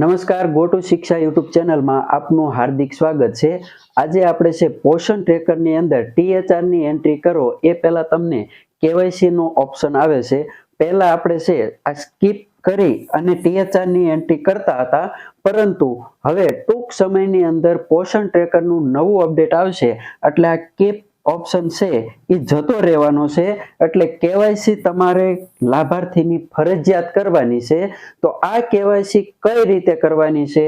નમસ્કાર go to શિક્ષા YouTube ચેનલમાં આપનું હાર્દિક સ્વાગત છે. આજે આપણે છે પોષણ ટ્રેકરની અંદર ટીએચઆરની એન્ટ્રી કરો. એ પહેલાં તમને કેવાયસીનો ઓપ્શન આવે છે. પહેલાં આપણે છે આ સ્કીપ કરી અને ટીએચઆરની એન્ટ્રી કરતા હતા. પરંતુ હવે ટૂંક સમયની અંદર પોષણ ટ્રેકરનું નવું અપડેટ આવશે. એટલે આ કીપ ઓપ્શન છે એ જતો રહેવાનો છે. એટલે કેવાયસી તમારે લાભાર્થીની ફરજિયાત કરવાની છે. તો આ કેવાયસી કઈ રીતે કરવાની છે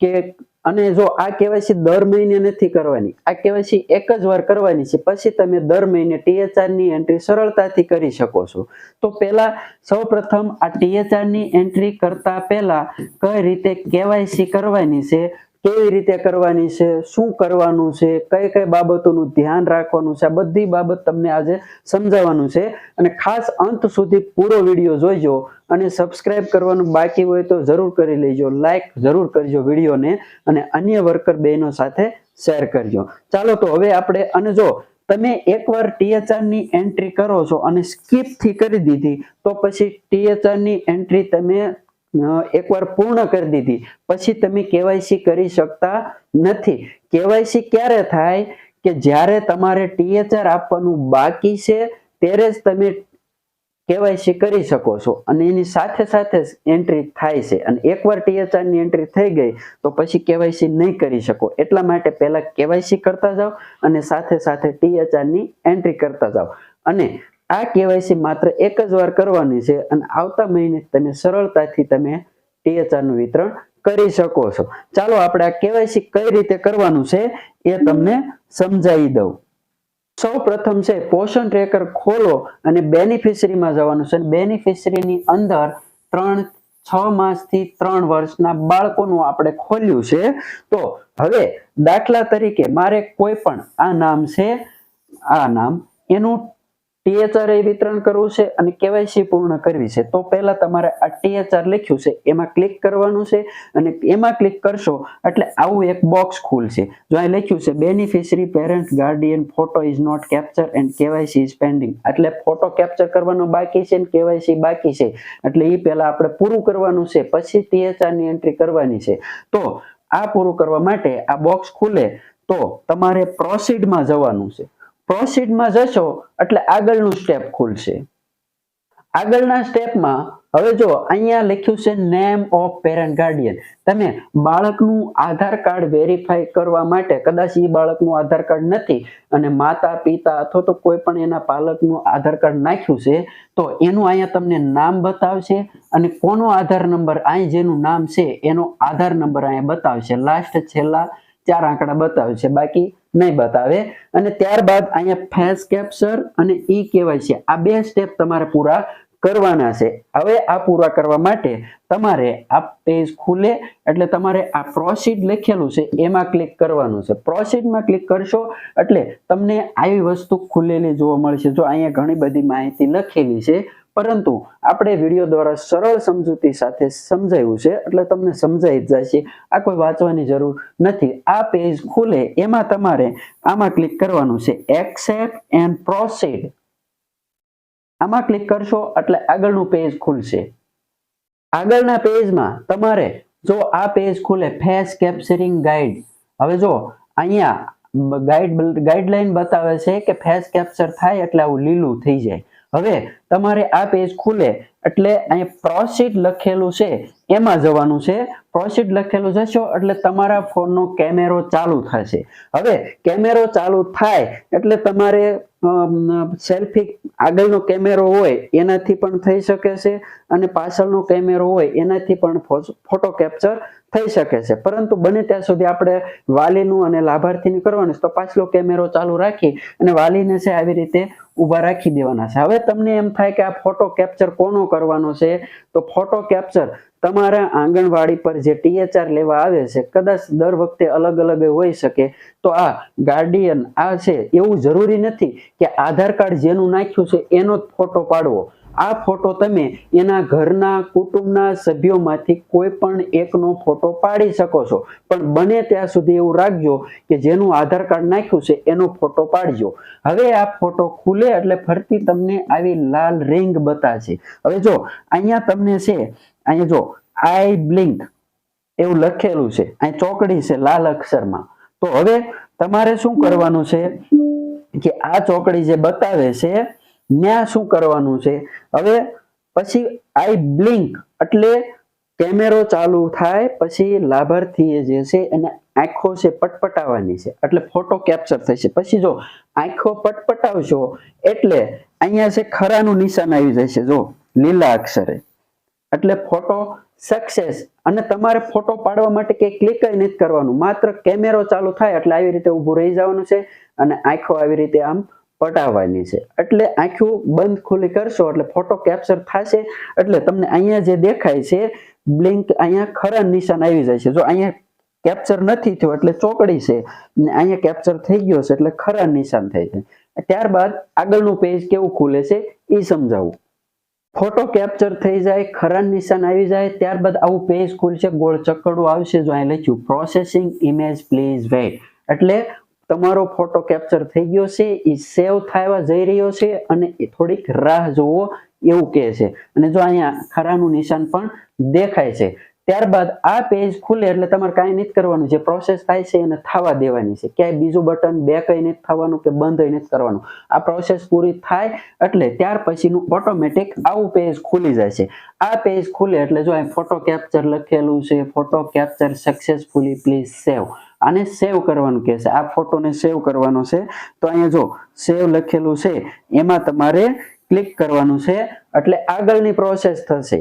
કે અને જો આ કેવાયસી દર મહિને નથી કરવાની, આ કેવાયસી એક જ વાર કરવાની છે, પછી તમે દર મહિને ટીએચઆરની એન્ટ્રી સરળતાથી કરી શકો છો. તો પહેલા સૌપ્રથમ આ THR ની એન્ટ્રી કરતા પહેલા કઈ રીતે કેવાયસી કરવાની છે કેવી રીતે કરવાની છે, શું કરવાનું છે, કઈ કઈ બાબતોનું ધ્યાન રાખવાનું છે, આ બધી બાબત તમને આજે સમજાવવાનું છે. અને ખાસ અંત સુધી પૂરો વીડિયો જોઈજો અને સબસ્ક્રાઇબ કરવાનું બાકી હોય તો જરૂર કરી લેજો લાઇક જરૂર કરજો વિડીયોને અને અન્ય વર્કર બહેનો સાથે શેર કરજો. ચાલો તો હવે આપણે, અને જો તમે એકવાર ટીએચઆરની એન્ટ્રી કરો છો અને સ્કીપથી કરી દીધી, તો પછી ટીએચઆરની એન્ટ્રી તમે એકવાર પૂર્ણ કરી દીધી. પછી તમે કેવાયસી કરી શકતા નથી. કેવાયસી ક્યારે થાય કે જ્યારે તમારે ટીએચઆર આપવાનું બાકી છે, ત્યારે જ તમે કેવાયસી કરી શકો છો. અને એની સાથે સાથે એન્ટ્રી થાય છે. અને એકવાર ટીએચઆરની એન્ટ્રી થઈ ગઈ, તો પછી કેવાયસી નહીં કરી શકો. એટલા માટે પહેલાં કેવાયસી કરતા જાઓ અને સાથે સાથે ટીએચઆરની એન્ટ્રી કરતા જાઓ. અને આ કેવાયસી માત્ર એક જ વાર કરવાની છે અને આવતા મહિને તમે સરળતાથી તમે ટીએચઆરનું વિતરણ કરી શકો છો. ચાલો આપણે આ કેવાયસી કઈ રીતે કરવાનું છે એ તમને સમજાવી દઉં. સૌ પ્રથમ છે પોષણ ટ્રેકર ખોલો અને બેનિફિશરીમાં જવાનું છે બેનિફિશરીની અંદર ત્રણ, છ માસથી ત્રણ વર્ષના બાળકોનું આપણે ખોલ્યું છે. તો હવે દાખલા તરીકે મારે કોઈ પણ આ નામ છે, આ નામ એનું THR એ વિતરણ કરવું છે અને કેવાયસી પૂર્ણ કરવી છે. તો પહેલા તમારે આ THR લખ્યું છે, એમાં ક્લિક કરવાનું છે અને એમાં ક્લિક કરશો એટલે આવું એક બોક્સ ખુલશે. જો અહીં લખ્યું છે beneficiary parent guardian photo is not capture and KYC is pending એટલે ફોટો કેપ્ચર કરવાનો બાકી છે અને કેવાયસી બાકી છે. એટલે એ પહેલા આપણે પૂરું કરવાનું છે, પછી THR ની એન્ટ્રી કરવાની છે. તો આ પૂરું કરવા માટે આ બોક્સ ખુલે. તો તમારે પ્રોસીડમાં જવાનું છે. પ્રોસીડમાં જશો, એટલે આગળનું સ્ટેપ ખુલશે. આગળના સ્ટેપમાં હવે જો અહીંયા લખ્યું છે નેમ ઓફ પેરેન્ટ ગાર્ડિયન તમે બાળકનું આધાર કાર્ડ વેરીફાઈ કરવા માટે, કદાચ એ બાળકનું આધાર કાર્ડ નથી, અને માતા, પિતા અથવા તો કોઈ પણ એના પાલકનું આધાર કાર્ડ નાખ્યું છે, તો એનું અહીંયા તમને નામ બતાવશે, અને કોનો આધાર નંબર અહીં જેનું નામ છે, એનો આધાર નંબર અહીંયા બતાવશે. લાસ્ટ છેલ્લા ચાર આંકડા બતાવશે. બાકી નહીં બતાવે. અને ત્યારબાદ અહીંયા ફેસ કેપ્ચર અને ઈ કહેવાય છે. આ બે સ્ટેપ તમારે પૂરા કરવાના છે. હવે આ પૂરા કરવા માટે તમારે આ પેજ ખુલે એટલે તમારે આ પ્રોસીડ લખેલું છે. એમાં ક્લિક કરવાનું છે. પ્રોસીડમાં ક્લિક કરશો એટલે તમને આવી વસ્તુ ખુલેલી જોવા મળશે. જો અહીંયા ઘણી બધી માહિતી લખેલી છે પરંતુ આપણે વીડિયો દ્વારા સરળ સમજૂતી સાથે સમજાયું છે, એટલે તમને સમજાઈ જ જશે. આ કોઈ વાંચવાની જરૂર નથી. આ પેજ ખુલે એમાં તમારે આમાં ક્લિક કરવાનું છે. એક્સેપ્ટ એન્ડ પ્રોસીડ આમાં ક્લિક કરશો એટલે આગળનું પેજ ખુલશે. આગળના પેજમાં તમારે જો આ પેજ ખુલે ફેસ કેપ્ચરિંગ ગાઈડ હવે જો અહીંયા ગાઈડ ગાઈડલાઈન બતાવે છે કે ફેસ કેપ્ચર થાય એટલે આવું લીલું થઈ જાય. હવે તમારે આ પેજ ખુલે એટલે અહીં પ્રોસીડ લખેલું છે, એમાં જવાનું છે. પ્રોસીડ લખેલું જશો એટલે તમારા ફોનનો કેમેરો ચાલુ થશે. હવે કેમેરો ચાલુ થાય એટલે તમારે સેલ્ફી આગળનો કેમેરો હોય એનાથી પણ થઈ શકે છે અને પાછળનો કેમેરો હોય એનાથી પણ ફોટો કેપ્ચર થઈ શકે છે. પરંતુ બને ત્યાં સુધી આપણે વાલીનું અને લાભાર્થીનું કરવાનું તો પાછલો કેમેરો ચાલુ રાખી અને વાલીને છે આવી રીતે ઊભા રાખી દેવાના છે. હવે તમને એમ થાય કે આ ફોટો કેપ્ચર કોનો કરવાનો છે? તો ફોટો કેપ્ચર તમારા આંગણવાડી પર જે ટીએચઆર લેવા આવે છે, કદાચ દર વખતે અલગ અલગ હોઈ શકે. તો આ ગાર્ડિયન આ છે, એવું જરૂરી નથી કે આધાર કાર્ડ જેનું નાખ્યું છે એનો જ ફોટો પાડવો. આ ફોટો તમે એના ઘરના કુટુંબના સભ્યોમાંથી કોઈ પણ એકનો ફોટો પાડી શકો છો. પણ બને ત્યાં સુધી એવું રાખજો કે જેનું આધાર કાર્ડ નાખ્યું છે, એનો ફોટો પાડજો. હવે આ ફોટો ખુલે એટલે ફરતી તમને આવી લાલ રિંગ બતાવશે હવે જો, અહીંયા તમને છે, અહીંયા જો, આઈ બ્લિંક એવું લખેલું છે. અહીં ચોકડી છે લાલ અક્ષરમાં. તો હવે તમારે શું કરવાનું છે કે આ ચોકડી જે બતાવે છે ત્યાં શું કરવાનું છે? હવે પછી આઈ બ્લિંક એટલે કેમેરો ચાલુ થાય, પછી લાભાર્થીએ જે છે એને આંખો છે પટપટાવવાની છે. એટલે ફોટો કેપ્ચર થશે. પછી જો આંખો પટપટાવશો, એટલે અહીંયા છે ખરાનું નિશાન આવી જશે. જો, લીલા અક્ષરે. એટલે ફોટો સક્સેસ અને તમારે ફોટો પાડવા માટે કે ક્લિક નથી કરવાનું. માત્ર કેમેરો ચાલુ થાય એટલે આવી રીતે ઊભું રહી જવાનું છે અને આંખો આવી રીતે આમ પટાવવાની છે. એટલે આંખું બંધ ખુલ્લી કરશો એટલે ફોટો કેપ્ચર થશે. એટલે તમને અહીંયા જે દેખાય છે બ્લિંક અહીંયા ખરા નિશાન આવી જાય છે. જો અહીંયા કેપ્ચર નથી થયો એટલે ચોકડી છે. ને અહીંયા કેપ્ચર થઈ ગયો છે એટલે ખરા નિશાન થાય છે. ત્યારબાદ આગળનું પેજ કેવું ખુલે છે? એ સમજાવું. ફોટો કેપ્ચર થઈ જાય, ખરા નિશાન આવી જાય. ત્યારબાદ આવું પેજ ખુલશે, ગોળ ચક્કડું આવશે. જો અહીં લખ્યું પ્રોસેસિંગ ઇમેજ પ્લીઝ વેટ એટલે તમારો ફોટો કેપ્ચર થઈ ગયો છે એ સેવ થવા જઈ રહ્યો છે અને એ થોડીક રાહ જોવો એવું કહે છે. અને જો અહીંયા ખરાનું નિશાન પણ દેખાય છે. ત્યારબાદ આ પેજ ખુલે એટલે તમારે કાંઈ નથી કરવાનું. જે પ્રોસેસ થાય છે એને થવા દેવાની છે. ક્યાંય બીજું બટન બે કંઈ નથી થવાનું કે બંધ નથી કરવાનું. આ પ્રોસેસ પૂરી થાય એટલે ત્યાર પછીનું ઓટોમેટિક આવું પેજ ખુલી જાય છે. આ પેજ ખુલે એટલે જો અહીં ફોટો કેપ્ચર લખેલું છે photo capture successfully please save આને સેવ કરવાનું કહેશે આ ફોટોને સેવ કરવાનો છે. તો અહીંયા જો સેવ લખેલું છે. એમાં તમારે ક્લિક કરવાનું છે. એટલે આગળની પ્રોસેસ થશે.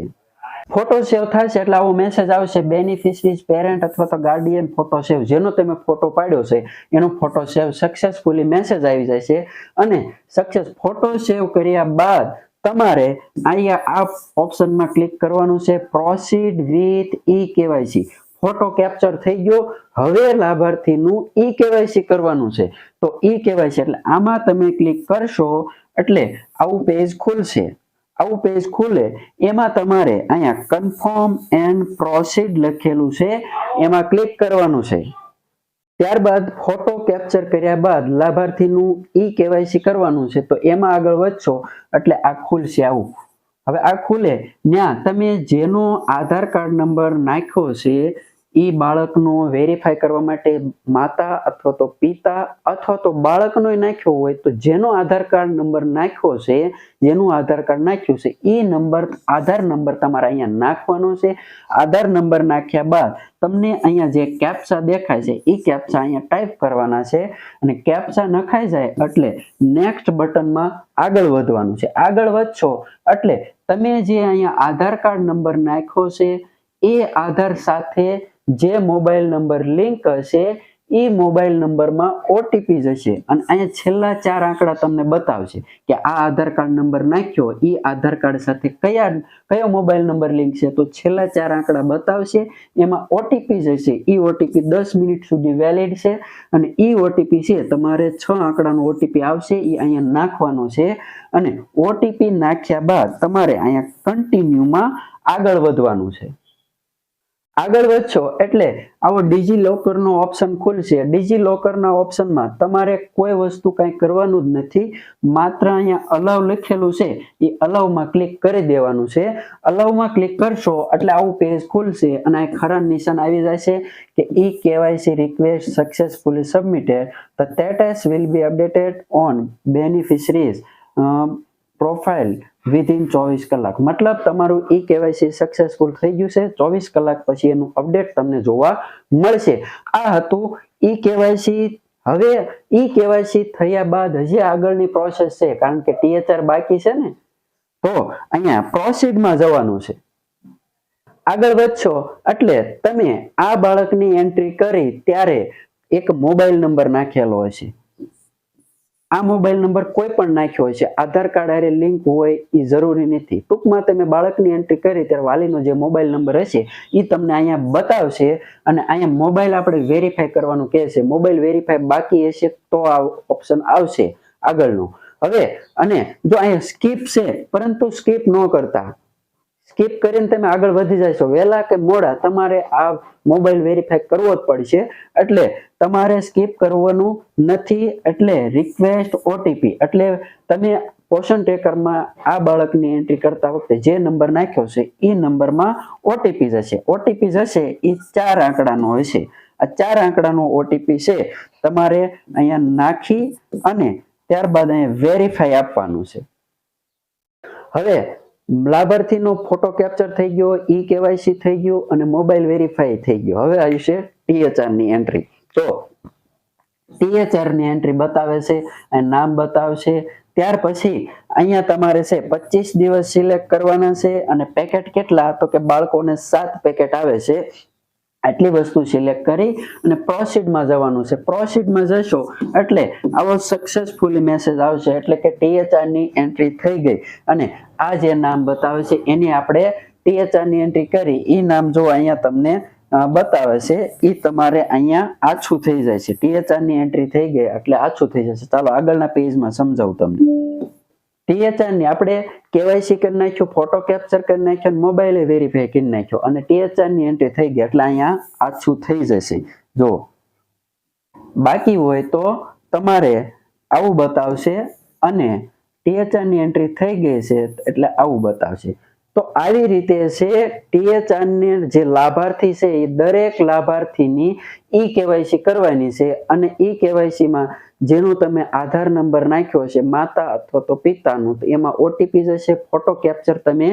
ફોટો સેવ થશે એટલે આવો મેસેજ આવશે. બેનિફિશરીઝ પેરેન્ટ અથવા તો ગાર્ડિયન ફોટો સેવ જેનો તમે ફોટો પાડ્યો છે, એનો ફોટો સેવ સક્સેસફુલી મેસેજ આવી જાય છે. અને સક્સેસ ફોટો સેવ કર્યા બાદ તમારે અહીંયા આ ઓપ્શનમાં ક્લિક કરવાનું છે. Proceed with E KYC photo capture થઈ ગયો. હવે લાભાર્થીનું ઈ કેવાયસી કરવાનું છે. તો ઈ કેવાયસી એટલે આમાં તમે ક્લિક કરશો એટલે આવું પેજ ખુલશે. આવું પેજ ખુલે. એમાં તમારે અહીંયા કન્ફર્મ એન્ડ પ્રોસીડ લખેલું છે. એમાં ક્લિક કરવાનું છે. ત્યારબાદ ફોટો કેપ્ચર કર્યા બાદ લાભાર્થીનું ઈ કેવાયસી કરવાનું છે. તો એમાં આગળ વધશો એટલે આ ખુલશે આવું. હવે આ ખુલે. ત્યાં તમે જેનો આધાર કાર્ડ નંબર નાખ્યો છે એ બાળકનો વેરીફાઈ કરવા માટે માતા અથવા તો પિતા અથવા તો બાળકનો નાખ્યો હોય તો જેનો આધાર કાર્ડ નંબર નાખ્યો છે, જેનું આધાર કાર્ડ નાખ્યું છે એ નંબર, આધાર નંબર તમારે અહીંયા નાખવાનો છે. આધાર નંબર નાખ્યા બાદ તમને અહીંયા જે કેપ્સા દેખાય છે એ કેપ્સા અહીંયા ટાઈપ કરવાના છે અને કેપ્સા નખાઈ જાય એટલે નેક્સ્ટ બટનમાં આગળ વધવાનું છે. આગળ વધશો એટલે તમે જે અહીંયા આધાર કાર્ડ નંબર નાખ્યો છે, એ આધાર સાથે જે મોબાઈલ નંબર લિંક હશે એ મોબાઈલ નંબરમાં ઓટીપી જશે. અને અહીંયા છેલ્લા ચાર આંકડા તમને બતાવશે કે આ આધાર કાર્ડ નંબર નાખ્યો એ આધાર કાર્ડ સાથે કયા, કયો મોબાઈલ નંબર લિંક છે? તો છેલ્લા ચાર આંકડા બતાવશે, એમાં ઓટીપી જશે. એ ઓટીપી દસ મિનિટ સુધી વેલિડ છે અને એ ઓટીપી છે, તમારે છ આંકડાનો ઓટીપી આવશે એ અહીંયા નાખવાનો છે. અને ઓટીપી નાખ્યા બાદ તમારે અહીંયા કન્ટિન્યુમાં આગળ વધવાનું છે. આગળ વધશો એટલે આવો ડિજિલોકરનો ઓપ્શન ખુલશે. ડિજી લોકરના ઓપ્શનમાં તમારે કોઈ વસ્તુ કાંઈ કરવાનું જ નથી. માત્ર અહીંયા અલાવ લખેલું છે. એ અલાવમાં ક્લિક કરી દેવાનું છે. અલાવમાં ક્લિક કરશો એટલે આવું પેજ ખુલશે અને અહીં ખરા નિશાન આવી જાય છે કે E KYC request successfully submitted the status will be updated on beneficiaries profile within ચોવીસ કલાક. મતલબ તમારું ઈ કેવાયસી સક્સેસફુલ થઈ ગયું છે. ચોવીસ કલાક પછી એનું અપડેટ તમને જોવા મળશે. આ હતું ઈ કેવાયસી. હવે ઈ કેવાયસી થયા બાદ હજી આગળની પ્રોસેસ છે. કારણ કે ટીએચઆર બાકી છે ને. તો અહીંયા પ્રોસીડમાં જવાનું છે. આગળ વધશો. એટલે તમે આ બાળકની એન્ટ્રી કરી ત્યારે એક મોબાઈલ નંબર નાખેલો હશે. આ મોબાઈલ નંબર કોઈ પણ નાખ્યો હોય છે, આધાર કાર્ડ હારે લિંક હોય એ જરૂરી નથી. ટૂંકમાં તમે બાળકની એન્ટ્રી કરી ત્યારે વાલીનો જે મોબાઈલ નંબર હશે એ તમને અહીંયા બતાવશે અને અહીંયા મોબાઈલ આપણે વેરીફાઈ કરવાનું કહે છે. મોબાઈલ વેરીફાઈ બાકી હશે તો આ ઓપ્શન આવશે આગળનું. હવે, અને જો અહીંયા સ્કીપ છે, પરંતુ સ્કીપ ન કરતા સ્કીપ કરીને તમે આગળ વધી જશો. વહેલા કે મોડા તમારે આ મોબાઈલ વેરીફાઈ કરવો જ પડશે. એટલે તમારે સ્કીપ કરવાનું નથી, એટલે રિક્વેસ્ટ ઓટીપી એટલે તમે પોષણ ટ્રેકરમાં આ બાળકની એન્ટ્રી કરતા વખતે જે નંબર નાખ્યો છે એ નંબરમાં ઓટીપી જશે. ઓટીપી જશે એ ચાર આંકડાનો હશે. આ ચાર આંકડાનો ઓટીપી છે, તમારે અહીંયા નાખી અને ત્યારબાદ અહીંયા વેરીફાઈ આપવાનું છે. હવે લાભાર્થીનો ફોટો કેપ્ચર થઈ ગયો ઈ કેવાયસી થઈ ગયું અને મોબાઈલ વેરીફાઈ થઈ ગયો. હવે આવી છે ટીએચઆરની એન્ટ્રી તો ટીએચઆરની એન્ટ્રી બતાવે છે અને નામ બતાવશે. ત્યાર પછી અહીંયા તમારે છે પચીસ દિવસ સિલેક્ટ કરવાના છે અને પેકેટ કેટલા? તો કે બાળકોને સાત પેકેટ આવે છે. આટલી વસ્તુ સિલેક્ટ કરી અને પ્રોસીડમાં જવાનું છે. પ્રોસીડમાં જશો એટલે આવો સક્સેસફુલી મેસેજ આવશે એટલે કે ટીએચઆરની એન્ટ્રી થઈ ગઈ. અને આ જે નામ બતાવે છે, એની આપણે ટીએચઆરની એન્ટ્રી કરી. એ નામ જો અહીંયા તમને બતાવે છે એ તમારે અહીંયા આછું થઈ જાય છે. ટીએચઆરની એન્ટ્રી થઈ ગઈ એટલે આછું થઈ જશે. ચાલો આગળના પેજમાં સમજાવું તમને. ટીએચઆરની આપણે કેવાયસી કરી નાખ્યું ફોટો કેપ્ચર કરી નાખ્યો અને મોબાઈલે વેરીફાઈ કરી નાખ્યો. અને ટીએચઆરની એન્ટ્રી થઈ ગઈ, એટલે અહીંયા આછું થઈ જશે. જો બાકી હોય તો તમારે આવું બતાવશે અને ટીએચઆરની એન્ટ્રી થઈ ગઈ છે, એટલે આવું બતાવશે. તો આવી રીતે છે ટીએચઆર ને જે લાભાર્થી છે, એ દરેક લાભાર્થીની ઈ કેવાયસી કરવાની છે અને ઈ કેવાયસીમાં જેનો તમે આધાર નંબર નાખ્યો છે માતા અથવા તો પિતાનો, તો એમાં ઓટીપી જશે ફોટો કેપ્ચર તમે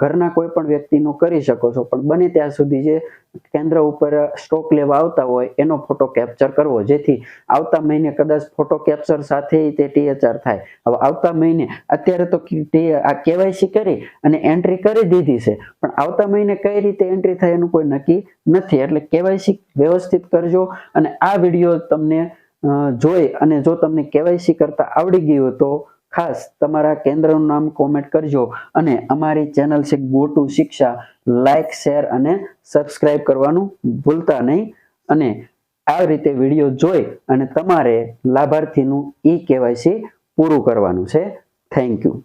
ઘરના કોઈ પણ વ્યક્તિનો કરી શકો છો. પણ બને ત્યાં સુધી જે કેન્દ્ર ઉપર સ્ટોક લેવા આવતા હોય, એનો ફોટો કેપ્ચર કરવો. જેથી આવતા મહિને કદાચ ફોટો કેપ્ચર સાથે તે ટીએચઆર થાય. હવે આવતા મહિને, અત્યારે તો આ કેવાયસી કરી અને એન્ટ્રી કરી દીધી છે. પણ આવતા મહિને કઈ રીતે એન્ટ્રી થાય એનું કોઈ નક્કી નથી. એટલે કેવાયસી વ્યવસ્થિત કરજો અને આ વીડિયો તમને જોઈ અને જો તમને કેવાયસી કરતા આવડી ગયું તો ખાસ તમારા કેન્દ્રનું નામ કોમેન્ટ કરજો અને અમારી ચેનલ છે go to Shiksha like share અને સબસ્ક્રાઇબ કરવાનું ભૂલતા નહીં. અને આ રીતે વીડિયો જોઈ અને તમારે લાભાર્થીનું ઈ કેવાયસી પૂરું કરવાનું છે. Thank you